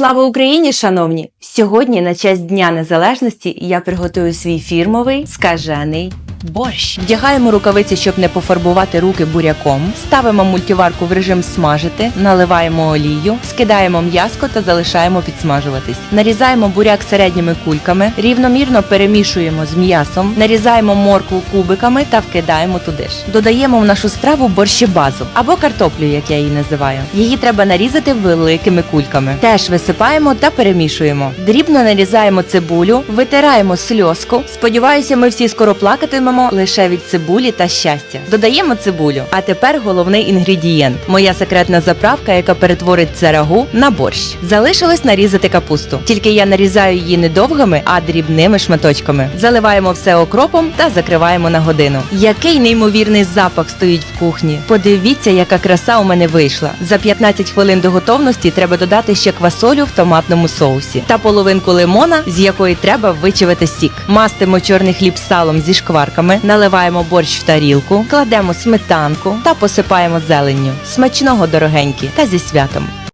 Слава Україні, шановні! Сьогодні на честь Дня Незалежності я приготую свій фірмовий скажений борщ. Вдягаємо рукавиці, щоб не пофарбувати руки буряком. Ставимо мультиварку в режим смажити, наливаємо олію, скидаємо м'яско та залишаємо підсмажуватись. Нарізаємо буряк середніми кульками, рівномірно перемішуємо з м'ясом, нарізаємо моркву кубиками та вкидаємо туди ж. Додаємо в нашу страву борщебазу або картоплю, як я її називаю. Її треба нарізати великими кульками. Теж висипаємо та перемішуємо. Дрібно нарізаємо цибулю, витираємо сльозку. Сподіваюся, ми всі скоро плакатимемо лише від цибулі та щастя. Додаємо цибулю. А тепер головний інгредієнт моя секретна заправка, яка перетворить це рагу на борщ. Залишилось нарізати капусту. Тільки я нарізаю її не довгими, а дрібними шматочками. Заливаємо все окропом та закриваємо на годину. Який неймовірний запах стоїть в кухні. Подивіться, яка краса у мене вийшла. За 15 хвилин до готовності треба додати ще квасолю в томатному соусі та половинку лимона, з якої треба вичавити сік. Мастимо чорний хліб салом зі шкварками, наливаємо борщ в тарілку, кладемо сметанку та посипаємо зеленню. Смачного дорогенькі та зі святом.